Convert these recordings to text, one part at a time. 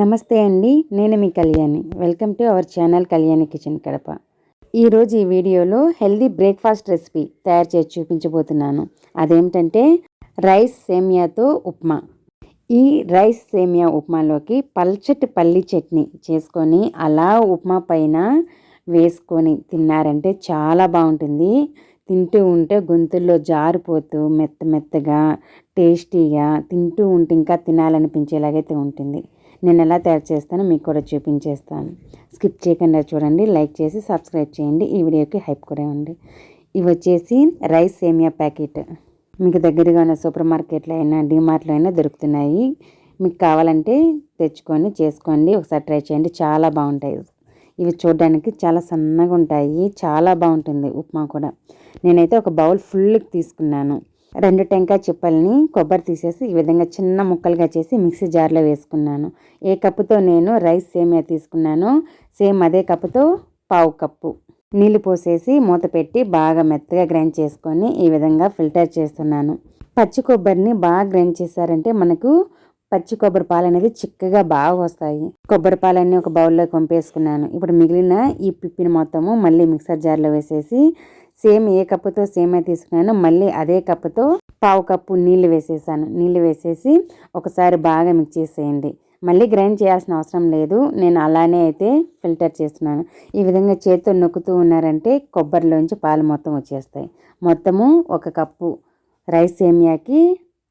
నమస్తే అండి నేను మీ Kalyani. Welcome to our channel Kalyani kitchen Kadapa. ఈరోజు ఈ వీడియోలో హెల్దీ బ్రేక్ఫాస్ట్ రెసిపీ తయారు చేసి చూపించబోతున్నాను. అదేమిటంటే రైస్ సేమియాతో ఉప్మా. ఈ రైస్ సేమియా ఉప్మాలోకి పల్చటి పల్లి చట్నీ చేసుకొని అలా ఉప్మా పైన వేసుకొని తిన్నారంటే చాలా బాగుంటుంది. తింటూ ఉంటే గొంతుల్లో జారిపోతూ మెత్త మెత్తగా టేస్టీగా తింటూ ఉంటే ఇంకా తినాలనిపించేలాగైతే ఉంటుంది. నేను ఎలా తయారు చేస్తానో మీకు కూడా చూపించేస్తాను. స్కిప్ చేయకుండా చూడండి లైక్ చేసి సబ్స్క్రైబ్ చేయండి. ఈ వీడియోకి హైప్ కూడా ఇవ్వండి ఇవి వచ్చేసి రైస్ సేమియా ప్యాకెట్. మీకు దగ్గరగా ఉన్న సూపర్ మార్కెట్లో అయినా డిమార్ట్లో అయినా దొరుకుతున్నాయి. మీకు కావాలంటే తెచ్చుకొని చేసుకోండి. ఒకసారి ట్రై చేయండి. చాలా బాగుంటాయి. ఇవి చూడడానికి చాలా సన్నగా ఉంటాయి. చాలా బాగుంటుంది. ఉప్మా కూడా. నేనైతే ఒక బౌల్ ఫుల్కి తీసుకున్నాను. రెండు టెంకాయ చిప్పల్ని కొబ్బరి తీసేసి ఈ విధంగా చిన్న ముక్కలుగా చేసి మిక్సీ జార్లో వేసుకున్నాను. ఏ కప్పుతో నేను రైస్ సేమియా తీసుకున్నాను సేమ్ అదే కప్పుతో పావు కప్పు. నీళ్ళు పోసేసి మూత పెట్టి బాగా మెత్తగా గ్రైండ్ చేసుకొని ఈ విధంగా ఫిల్టర్ చేస్తున్నాను. పచ్చి కొబ్బరిని బాగా గ్రైండ్ చేశారంటే మనకు పచ్చి కొబ్బరి పాలు అనేది చిక్కగా బాగా వస్తాయి. కొబ్బరి పాలన్నీ ఒక బౌల్లో పంపేసుకున్నాను. ఇప్పుడు మిగిలిన ఈ పిప్పిని మొత్తము మళ్ళీ మిక్సర్ జార్లో వేసేసి సేమ్ ఏ కప్పుతో సేమే తీసుకున్నానో మళ్ళీ అదే కప్పుతో పావు కప్పు నీళ్ళు వేసేసాను. నీళ్ళు వేసేసి ఒకసారి బాగా మిక్స్ చేసేయండి. మళ్ళీ గ్రైండ్ చేయాల్సిన అవసరం లేదు. నేను అలానే అయితే ఫిల్టర్ చేస్తున్నాను. ఈ విధంగా చేతితో నొక్కుతూ ఉన్నారంటే కొబ్బరిలోంచి పాలు మొత్తం వచ్చేస్తాయి. మొత్తము ఒక కప్పు రైస్ సేమియాకి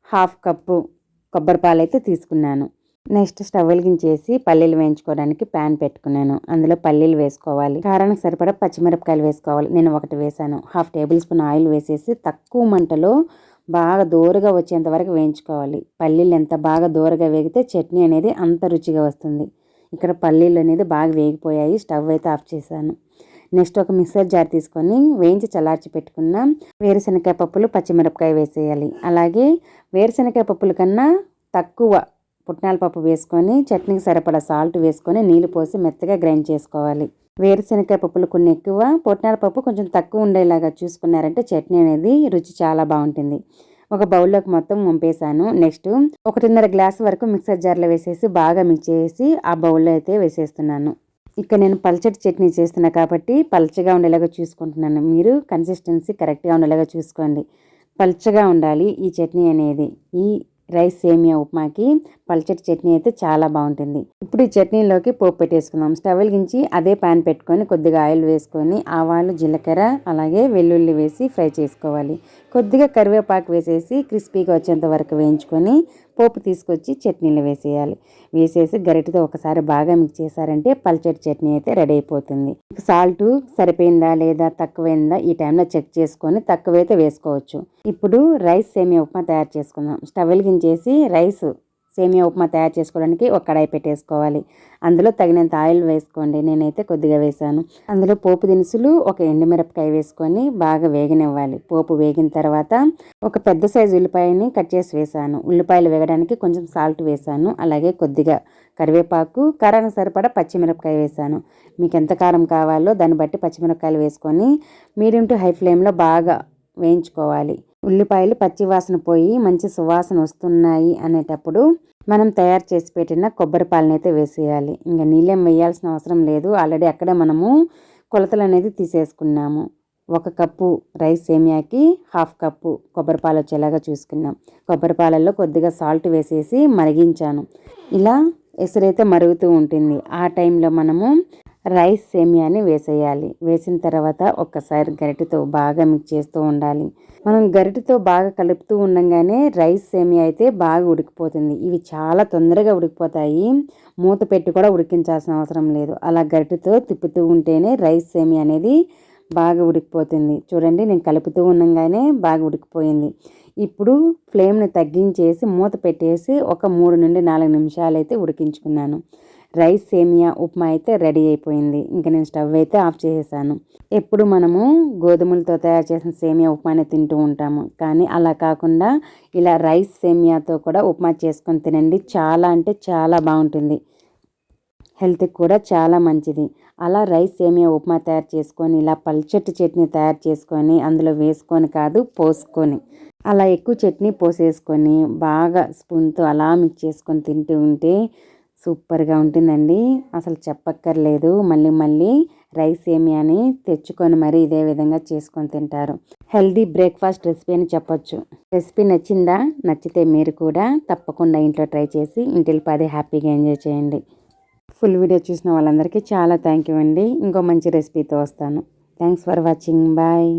హాఫ్ కప్పు కొబ్బరి పాలు అయితే తీసుకున్నాను. నెక్స్ట్ స్టవ్ వెలిగించేసి పల్లీలు వేయించుకోవడానికి ప్యాన్ పెట్టుకున్నాను. అందులో పల్లీలు వేసుకోవాలి. కారానికి సరిపడా పచ్చిమిరపకాయలు వేసుకోవాలి. నేను ఒకటి వేసాను హాఫ్ టేబుల్ స్పూన్ ఆయిల్ వేసేసి తక్కువ మంటలో బాగా దూరగా వచ్చేంత వరకు వేయించుకోవాలి. పల్లీలు ఎంత బాగా దూరగా వేగితే చట్నీ అనేది అంత రుచిగా వస్తుంది. ఇక్కడ పల్లీలు అనేది బాగా వేగిపోయాయి. స్టవ్ అయితే ఆఫ్ చేశాను. నెక్స్ట్ ఒక మిక్సర్ జార్ తీసుకొని వేయించి చల్లార్చి పెట్టుకున్న వేరుశనగకాయ పప్పులు పచ్చిమిరపకాయ వేసేయాలి. అలాగే వేరుశనగకాయ పప్పుల కన్నా తక్కువ పుట్నాల పప్పు వేసుకొని చట్నీకి సరిపడా సాల్ట్ వేసుకొని నీళ్ళు పోసి మెత్తగా గ్రైండ్ చేసుకోవాలి. వేరుశనగకాయ పప్పులు కొన్ని ఎక్కువ పుట్నాల పప్పు కొంచెం తక్కువ ఉండేలాగా చూసుకున్నారంటే చట్నీ అనేది రుచి చాలా బాగుంటుంది. ఒక బౌల్లోకి మొత్తం వంపేసాను నెక్స్ట్ ఒకటిన్నర గ్లాస్ వరకు మిక్సర్ జార్లో వేసేసి బాగా మిక్స్ చేసి ఆ బౌల్లో అయితే వేసేస్తున్నాను. ఇక్కడ నేను పల్చటి చట్నీ చేస్తున్నా కాబట్టి పల్చగా ఉండేలాగా చూసుకుంటున్నాను. మీరు కన్సిస్టెన్సీ కరెక్ట్గా ఉండేలాగా చూసుకోండి. పల్చగా ఉండాలి ఈ చట్నీ అనేది. ఈ రైస్ సేమియా ఉప్మాకి పల్చటి చట్నీ అయితే చాలా బాగుంటుంది. ఇప్పుడు ఈ చట్నీలోకి పోపు పెట్టేసుకుందాం. స్టవ్ వెలిగించి అదే పాన్ పెట్టుకొని కొద్దిగా ఆయిల్ వేసుకొని ఆవాలు జీలకర్ర అలాగే వెల్లుల్లి వేసి ఫ్రై చేసుకోవాలి. కొద్దిగా కరివేపాకు వేసేసి క్రిస్పీగా వచ్చేంత వరకు వేయించుకొని పోపు తీసుకొచ్చి చట్నీలు వేసేయాలి. వేసేసి గరిటతో ఒకసారి బాగా మిక్స్ చేశారంటే పల్చటి చట్నీ అయితే రెడీ అయిపోతుంది. సాల్ట్ సరిపోయిందా లేదా తక్కువైందా ఈ టైంలో చెక్ చేసుకొని తక్కువైతే వేసుకోవచ్చు. ఇప్పుడు రైస్ సేమియా ఉప్మా తయారు చేసుకుందాం. స్టవ్ వెలిగించేసి రైస్ సేమియా ఉప్మా తయారు చేసుకోవడానికి ఒక కడాయి పెట్టేసుకోవాలి. అందులో తగినంత ఆయిల్ వేసుకోండి. నేనైతే కొద్దిగా వేసాను. అందులో పోపు దినుసులు ఒక ఎండుమిరపకాయ వేసుకొని బాగా వేగనివ్వాలి. పోపు వేగిన తర్వాత ఒక పెద్ద సైజు ఉల్లిపాయని కట్ చేసి వేసాను. ఉల్లిపాయలు వేగడానికి కొంచెం సాల్ట్ వేసాను. అలాగే కొద్దిగా కరివేపాకు కారానికి సరిపడా పచ్చిమిరపకాయ వేసాను. మీకు ఎంత కారం కావాలో దాన్ని బట్టి పచ్చిమిరపకాయలు వేసుకొని మీడియం టు హై ఫ్లేమ్లో బాగా వేయించుకోవాలి. ఉల్లిపాయలు పచ్చివాసన పోయి మంచి సువాసన వస్తున్నాయి అనేటప్పుడు మనం తయారు చేసి పెట్టిన కొబ్బరి పాలను అయితే వేసేయాలి. ఇంకా నీళ్ళేం వేయాల్సిన అవసరం లేదు. ఆల్రెడీ అక్కడే మనము కొలతలు అనేది తీసేసుకున్నాము. ఒక కప్పు రైస్ సేమియాకి హాఫ్ కప్పు కొబ్బరి పాలు వచ్చేలాగా చూసుకున్నాం. కొబ్బరి పాలల్లో కొద్దిగా సాల్ట్ వేసేసి మరిగించాను. ఇలా ఎసురైతే మరుగుతూ ఉంటుంది. ఆ టైంలో మనము రైస్ సేమియాని వేసేయాలి. వేసిన తర్వాత ఒక్కసారి గరిటెతో బాగా మిక్స్ చేస్తూ ఉండాలి. మనం గరిటతో బాగా కలుపుతూ ఉండగానే రైస్ సేమియా అయితే బాగా ఉడికిపోతుంది. ఇవి చాలా తొందరగా ఉడికిపోతాయి. మూత పెట్టి కూడా ఉడికించాల్సిన అవసరం లేదు. అలా గరిటతో తిప్పుతూ ఉంటేనే రైస్ సేమియా అనేది బాగా ఉడికిపోతుంది. చూడండి నేను కలుపుతూ ఉండగానే బాగా ఉడికిపోయింది. ఇప్పుడు ఫ్లేమ్ని తగ్గించేసి మూత పెట్టేసి ఒక మూడు నుండి నాలుగు నిమిషాలు అయితే ఉడికించుకున్నాను. రైస్ సేమియా ఉప్మా అయితే రెడీ అయిపోయింది. ఇంకా నేను స్టవ్ అయితే ఆఫ్ చేసేసాను. ఎప్పుడు మనము గోధుమలతో తయారు చేసిన సేమియా ఉప్మానే తింటూ ఉంటాము. కానీ అలా కాకుండా ఇలా రైస్ సేమియాతో కూడా ఉప్మా చేసుకొని తినండి. చాలా అంటే చాలా బాగుంటుంది. హెల్త్కి కూడా చాలా మంచిది. అలా రైస్ సేమియా ఉప్మా తయారు చేసుకొని ఇలా పల్చటి చట్నీ తయారు చేసుకొని అందులో వేసుకొని కాదు పోసుకొని అలా ఎక్కువ చట్నీ పోసేసుకొని బాగా స్పూన్తో అలా మిక్స్ చేసుకొని తింటూ ఉంటే సూపర్గా ఉంటుందండి. అసలు చెప్పక్కర్లేదు. మళ్ళీ మళ్ళీ రైస్ ఏమి అని తెచ్చుకొని మరీ ఇదే విధంగా చేసుకొని తింటారు. హెల్దీ బ్రేక్ఫాస్ట్ రెసిపీ అని చెప్పొచ్చు. రెసిపీ నచ్చిందా? నచ్చితే మీరు కూడా తప్పకుండా ఇంట్లో ట్రై చేసి ఇంటిలో పది హ్యాపీగా ఎంజాయ్ చేయండి. ఫుల్ వీడియో చూసిన వాళ్ళందరికీ చాలా థ్యాంక్ యూ అండి. ఇంకో మంచి రెసిపీతో వస్తాను. Thanks for watching. బాయ్.